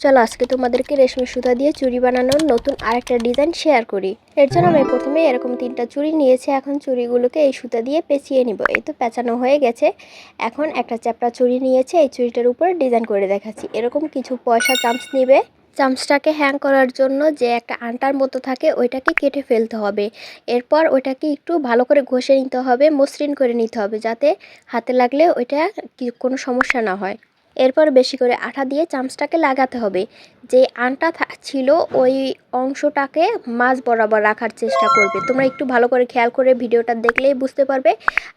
চলো আজকে তোমাদেরকে রেশমি সুতা দিয়ে চুড়ি বানানোর নতুন আরেকটা ডিজাইন শেয়ার করি। এর জন্য আমি প্রথমে এরকম তিনটা চুড়ি নিয়েছি, এখন চুড়িগুলোকে এই সুতা দিয়ে পেঁচিয়ে নিব। এই তো পেঁচানো হয়ে গেছে। এখন একটা চ্যাপটা চুড়ি নিয়েছে, এই চুড়িটার উপর ডিজাইন করে দেখাচ্ছি। এরকম কিছু পয়সা চামচ নিবে। চামচটাকে হ্যাং করার জন্য যে একটা আন্টার মতো থাকে, ওইটাকে কেটে ফেলতে হবে। এরপর ওইটাকে একটু ভালো করে ঘষে নিতে হবে, মসৃণ করে নিতে হবে, যাতে হাতে লাগলে ওইটা কোনো সমস্যা না হয়। এরপর বেশি করে আঠা দিয়ে চামচটাকে লাগাতে হবে। যে আনটা ছিল ওই অংশটাকে মাছ বরাবর রাখার চেষ্টা করবে। তোমরা একটু ভালো করে খেয়াল করে ভিডিওটা দেখলেই বুঝতে পারবে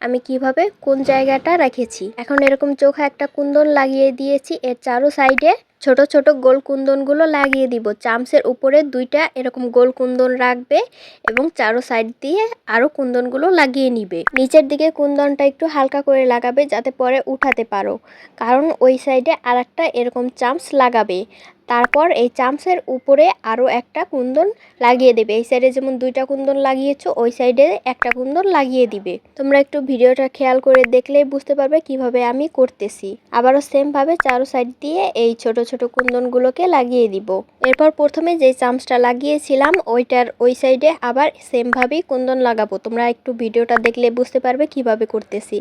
আমি কীভাবে কোন জায়গাটা রেখেছি। এখন এরকম চোখা একটা কুন্দন লাগিয়ে দিয়েছি, এর চারো সাইডে ছোট ছোট গোল কুন্দনগুলো লাগিয়ে দিব। চামচের উপরে দুইটা এরকম গোল কুন্দন রাখবে এবং চারো সাইড দিয়ে আরও কুন্দনগুলো লাগিয়ে নিবে। নিচের দিকে কুন্দনটা একটু হালকা করে লাগাবে যাতে পরে উঠাতে পারো। কারণ ওই সাইডে আর এরকম চামচ লাগাবে। তারপর এই চামচের উপরে আরও একটা কুন্দন লাগিয়ে দেবে। এই সাইডে যেমন দুইটা কুন্দন লাগিয়েছো, ওই সাইডে একটা কুন্দন লাগিয়ে দিবে। তোমরা একটু ভিডিওটা খেয়াল করে দেখলেই বুঝতে পারবে কীভাবে আমি করতেছি। আবারও সেমভাবে চারো সাইড দিয়ে এই ছোট ছোট কুন্দনগুলোকে লাগিয়ে দিব। এরপর প্রথমে যে চামচটা লাগিয়েছিলাম, ওইটার ওই সাইডে আবার সেমভাবেই কুন্দন লাগাবো। তোমরা একটু ভিডিওটা দেখলে বুঝতে পারবে কীভাবে করতেছি।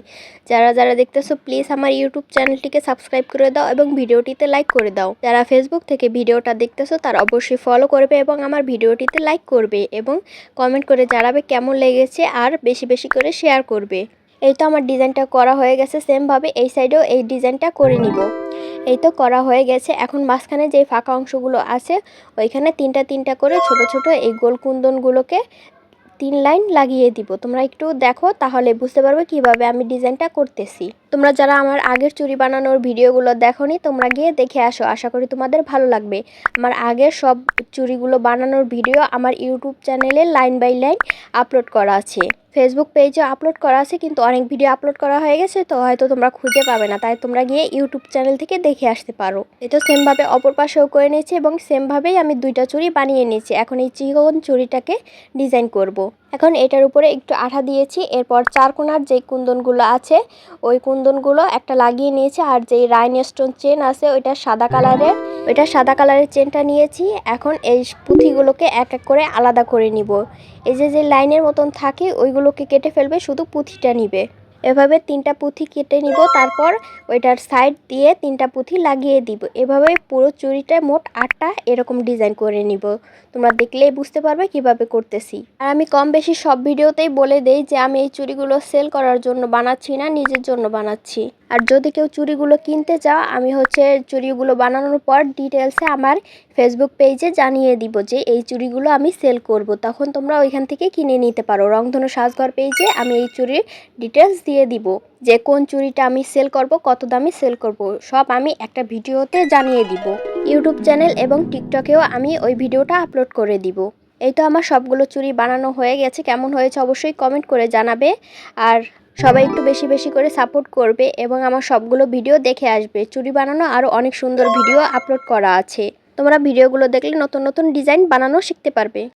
যারা যারা দেখতেছো প্লিজ আমার ইউটিউব চ্যানেলটিকে সাবস্ক্রাইব করে দাও এবং ভিডিওটিতে লাইক করে দাও। যারা ফেসবুক থেকে ভিডিওটা দেখতেছো, তারা অবশ্যই ফলো করবে এবং আমার ভিডিওটিতে লাইক করবে এবং কমেন্ট করে জানাবে কেমন লেগেছে আর বেশি বেশি করে শেয়ার করবে। এই তো আমার ডিজাইনটা করা হয়ে গেছে সেমভাবে এই সাইডেও এই ডিজাইনটা করে নিব। এই তো করা হয়ে গেছে। এখন মাঝখানে যে ফাঁকা অংশগুলো আছে, ওইখানে তিনটা তিনটা করে ছোট ছোট এই গোল কুন্দনগুলোকে তিন লাইন লাগিয়ে দিব। তোমরা একটু দেখো, তাহলে বুঝতে পারবে কীভাবে আমি ডিজাইনটা করতেছি। তোমরা যারা আমার আগের চুরি বানানোর ভিডিওগুলো দেখোনি, তোমরা গিয়ে দেখে আসো। আশা করি তোমাদের ভালো লাগবে। আমার আগের সব চুরিগুলো বানানোর ভিডিও আমার ইউটিউব চ্যানেলে লাইন বাই লাইন আপলোড করা আছে। ফেসবুক পেজে আপলোড করা আছে, কিন্তু অনেক ভিডিও আপলোড করা হয়ে গেছে, তো হয়তো তোমরা খুঁজে পাবে না। তাই তোমরা গিয়ে ইউটিউব চ্যানেল থেকে দেখে আসতে পারো। এই তো সেমভাবে অপর পাশেও করে নিয়েছি এবং সেমভাবেই আমি দুইটা চুড়ি বানিয়ে নিয়েছি। এখন এই চিকন চুড়িটাকে ডিজাইন করব। এখন এটার উপরে একটু আঠা দিয়েছি, এরপর চার কোনার যে কুন্দনগুলো আছে, ওই কুন্দনগুলো একটা লাগিয়ে নিয়েছি, আর যেই রাইন স্টোন চেন আছে, ওইটা সাদা কালারের, ওইটা সাদা কালারের চেনটা নিয়েছি। এখন এই পুঁথিগুলোকে এক এক করে আলাদা করে নিব। এই যে যে লাইনের মতন থাকে, ওইগুলোকে কেটে ফেলবে, শুধু পুঁথিটা নিবে। এভাবে তিনটা পুঁথি কেটে নিব, তারপর ওইটার সাইড দিয়ে তিনটা পুঁথি লাগিয়ে দিব। এভাবে পুরো চুরিটা মোট আটটা এরকম ডিজাইন করে নিব। তোমরা দেখলেই বুঝতে পারবে কীভাবে করতেছি। আর আমি কম বেশি সব ভিডিওতেই বলে দেই যে আমি এই চুরিগুলো সেল করার জন্য বানাচ্ছি না, নিজের জন্য বানাচ্ছি। আর যদি কেউ চুড়িগুলো কিনতে চাও, আমি হচ্ছে চুড়িগুলো বানানোর পর ডিটেলসে আমার ফেসবুক পেজে জানিয়ে দিব যে এই চুড়িগুলো আমি সেল করব। তখন তোমরা ওইখান থেকে কিনে নিতে পারো। রংধনু সাজঘর পেজে আমি এই চুড়ির ডিটেলস দিয়ে দিব যে কোন চুড়িটা আমি সেল করব, কত দামে সেল করব, সব আমি একটা ভিডিওতে জানিয়ে দিব। ইউটিউব চ্যানেল এবং টিকটকেও আমি ওই ভিডিওটা আপলোড করে দিব। এই তো আমার সবগুলো চুড়ি বানানো হয়ে গেছে। কেমন হয়েছে অবশ্যই কমেন্ট করে জানাবে। আর সবাই একটু বেশি বেশি করে সাপোর্ট করবে এবং আমার সবগুলো ভিডিও দেখে আসবে। চুরি বানানো আরও অনেক সুন্দর ভিডিও আপলোড করা আছে। তোমরা ভিডিওগুলো দেখলে নতুন নতুন ডিজাইন বানানো শিখতে পারবে।